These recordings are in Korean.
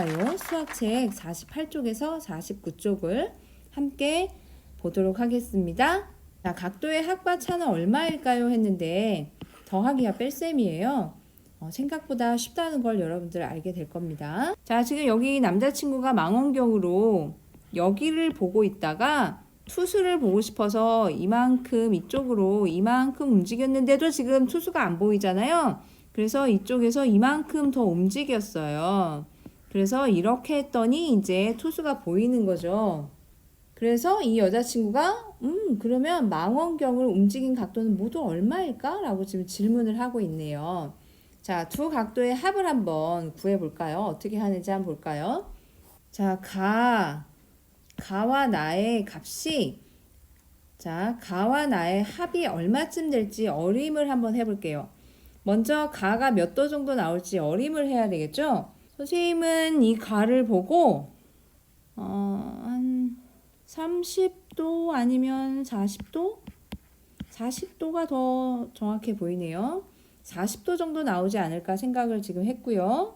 얼마일까요? 수학책 48쪽에서 49쪽을 함께 보도록 하겠습니다. 자, 각도의 합과 차는 얼마일까요? 했는데 더하기와 뺄셈이에요. 어, 생각보다 쉽다는 걸 여러분들 알게 될 겁니다. 자, 지금 여기 남자친구가 망원경으로 여기를 보고 있다가 투수를 보고 싶어서 이만큼 이쪽으로 이만큼 움직였는데도 지금 투수가 안 보이잖아요. 그래서 이쪽에서 이만큼 더 움직였어요. 그래서 이렇게 했더니 이제 투수가 보이는 거죠. 그래서 이 여자친구가 음 그러면 망원경을 움직인 각도는 모두 얼마일까? 라고 지금 질문을 하고 있네요. 자, 두 각도의 합을 한번 구해 볼까요? 어떻게 하는지 한번 볼까요? 자, 가 가와 나의 값이 자, 가와 나의 합이 얼마쯤 될지 어림을 한번 해 볼게요. 먼저 가가 몇 도 정도 나올지 어림을 해야 되겠죠? 선생님은 이 가를 보고 어, 한 30도 아니면 40도? 40도가 더 정확해 보이네요. 40도 정도 나오지 않을까 생각을 지금 했고요.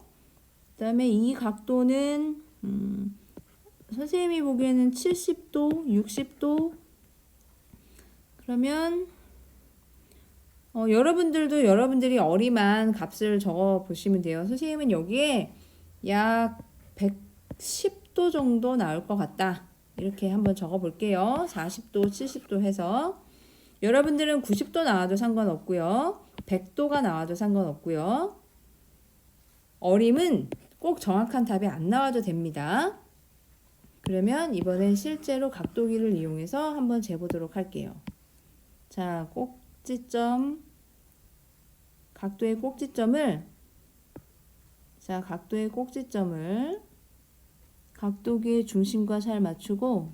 그 다음에 이 각도는 음, 선생님이 보기에는 70도, 60도 그러면 어, 여러분들도 여러분들이 어림한 값을 적어 보시면 돼요. 선생님은 여기에 약 110도 정도 나올 것 같다. 이렇게 한번 적어 볼게요. 40도, 70도 해서. 여러분들은 90도 나와도 상관없고요. 100도가 나와도 상관없고요. 어림은 꼭 정확한 답이 안 나와도 됩니다. 그러면 이번엔 실제로 각도기를 이용해서 한번 재보도록 할게요. 자, 꼭지점, 각도의 꼭지점을, 자, 각도의 꼭지점을 각도기의 중심과 잘 맞추고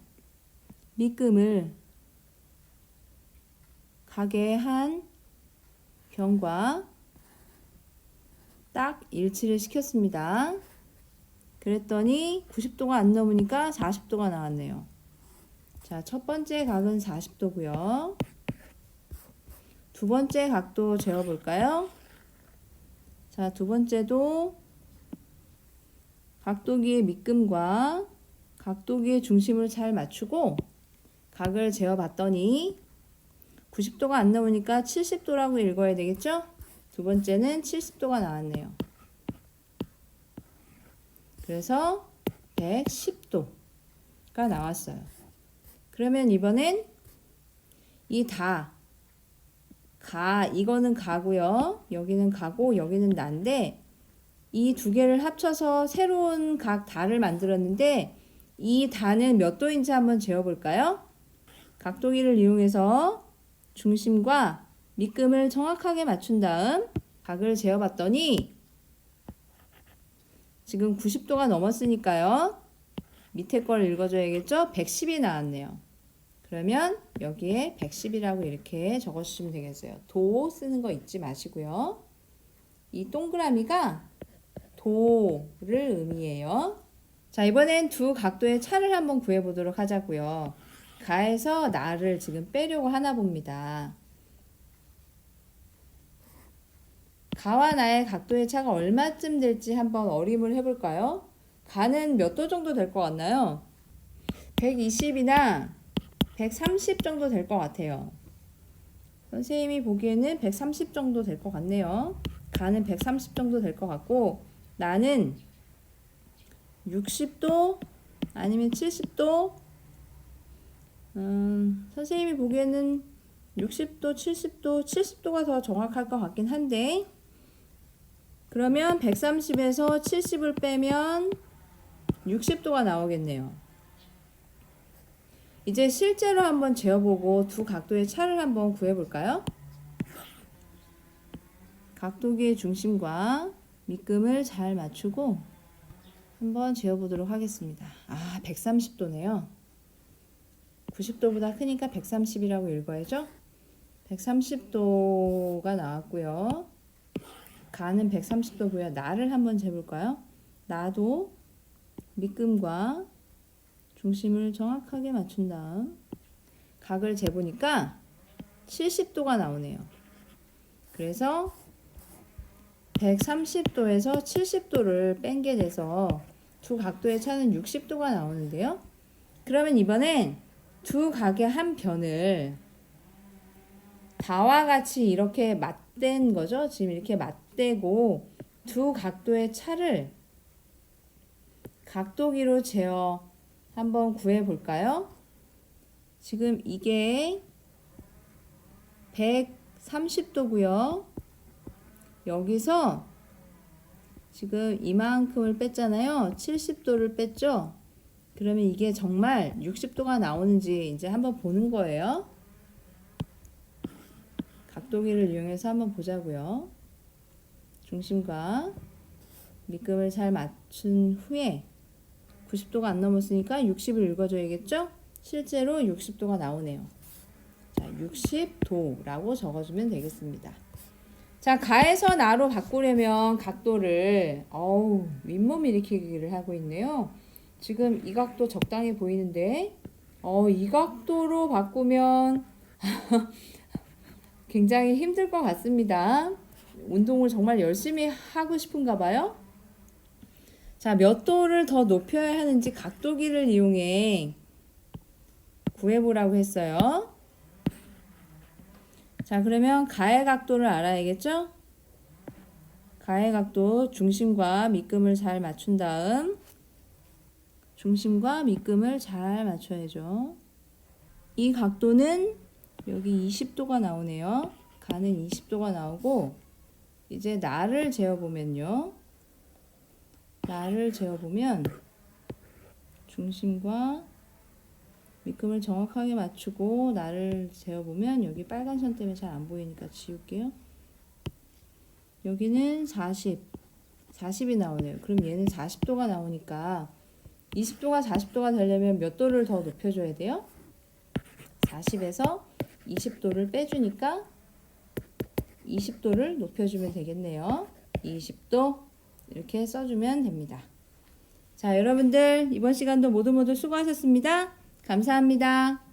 밑금을 각의 한 변과 딱 일치를 시켰습니다. 그랬더니 90도가 안 넘으니까 40도가 나왔네요. 자, 첫 번째 각은 40도고요. 두 번째 각도 재어 볼까요? 자, 두 번째도 각도기의 밑금과 각도기의 중심을 잘 맞추고 각을 재어 봤더니 90도가 안 나오니까 70도라고 읽어야 되겠죠? 두 번째는 70도가 나왔네요. 그래서 110도가 나왔어요. 그러면 이번엔 이 다, 가, 이거는 가고요. 여기는 가고, 여기는 난데, 이 두 개를 합쳐서 새로운 각 다를 만들었는데, 이 다는 몇 도인지 한번 재어볼까요? 각도기를 이용해서 중심과 밑금을 정확하게 맞춘 다음 각을 재어봤더니 지금 90도가 넘었으니까요. 밑에 걸 읽어줘야겠죠? 110이 나왔네요. 그러면 여기에 110이라고 이렇게 적어주시면 되겠어요. 도 쓰는 거 잊지 마시고요. 이 동그라미가 도를 의미해요. 자, 이번엔 두 각도의 차를 한번 구해보도록 하자고요. 가에서 나를 지금 빼려고 하나 봅니다. 가와 나의 각도의 차가 얼마쯤 될지 한번 어림을 해볼까요? 가는 몇 도 정도 될 것 같나요? 120이나 130 정도 될 것 같아요. 선생님이 보기에는 130 정도 될 것 같네요. 가는 130 정도 될 것 같고 나는 60도 아니면 70도 음, 선생님이 보기에는 60도, 70도, 70도가 더 정확할 것 같긴 한데 그러면 130에서 70을 빼면 60도가 나오겠네요. 이제 실제로 한번 재어보고 두 각도의 차를 한번 구해볼까요? 각도기의 중심과 밑금을 잘 맞추고 한번 재어보도록 하겠습니다. 아, 130도네요. 90도보다 크니까 130이라고 읽어야죠. 130도가 나왔고요. 가는 130도고요. 나를 한번 재볼까요? 나도 밑금과 중심을 정확하게 맞춘 다음 각을 재보니까 70도가 나오네요. 그래서 130도에서 70도를 뺀 게 돼서 두 각도의 차는 60도가 나오는데요. 그러면 이번엔 두 각의 한 변을 다와 같이 이렇게 맞댄 거죠. 지금 이렇게 맞대고 두 각도의 차를 각도기로 재어 한번 구해 볼까요? 지금 이게 130도고요. 여기서 지금 이만큼을 뺐잖아요. 70도를 뺐죠? 그러면 이게 정말 60도가 나오는지 이제 한번 보는 거예요. 각도기를 이용해서 한번 보자고요. 중심과 밑금을 잘 맞춘 후에 90도가 안 넘었으니까 60을 읽어줘야겠죠? 실제로 60도가 나오네요. 자, 60도라고 적어주면 되겠습니다. 자, 가에서 나로 바꾸려면 각도를 어우 윗몸 일으키기를 하고 있네요. 지금 이 각도 적당히 보이는데 어, 이 각도로 바꾸면 굉장히 힘들 것 같습니다. 운동을 정말 열심히 하고 싶은가 봐요. 자, 몇 도를 더 높여야 하는지 각도기를 이용해 구해보라고 했어요. 자, 그러면 가의 각도를 알아야겠죠? 가의 각도 중심과 밑금을 잘 맞춘 다음 중심과 밑금을 잘 맞춰야죠. 이 각도는 여기 20도가 나오네요. 가는 20도가 나오고 이제 나를 재어보면요. 나를 재어보면 중심과 밑금을 정확하게 맞추고 나를 재어보면 여기 빨간 선 때문에 잘 안 보이니까 지울게요. 여기는 40, 40이 나오네요. 그럼 얘는 40도가 나오니까 20도가 40도가 되려면 몇 도를 더 높여줘야 돼요? 40에서 20도를 빼주니까 20도를 높여주면 되겠네요. 20도 이렇게 써주면 됩니다. 자, 여러분들 이번 시간도 모두 모두 수고하셨습니다. 감사합니다.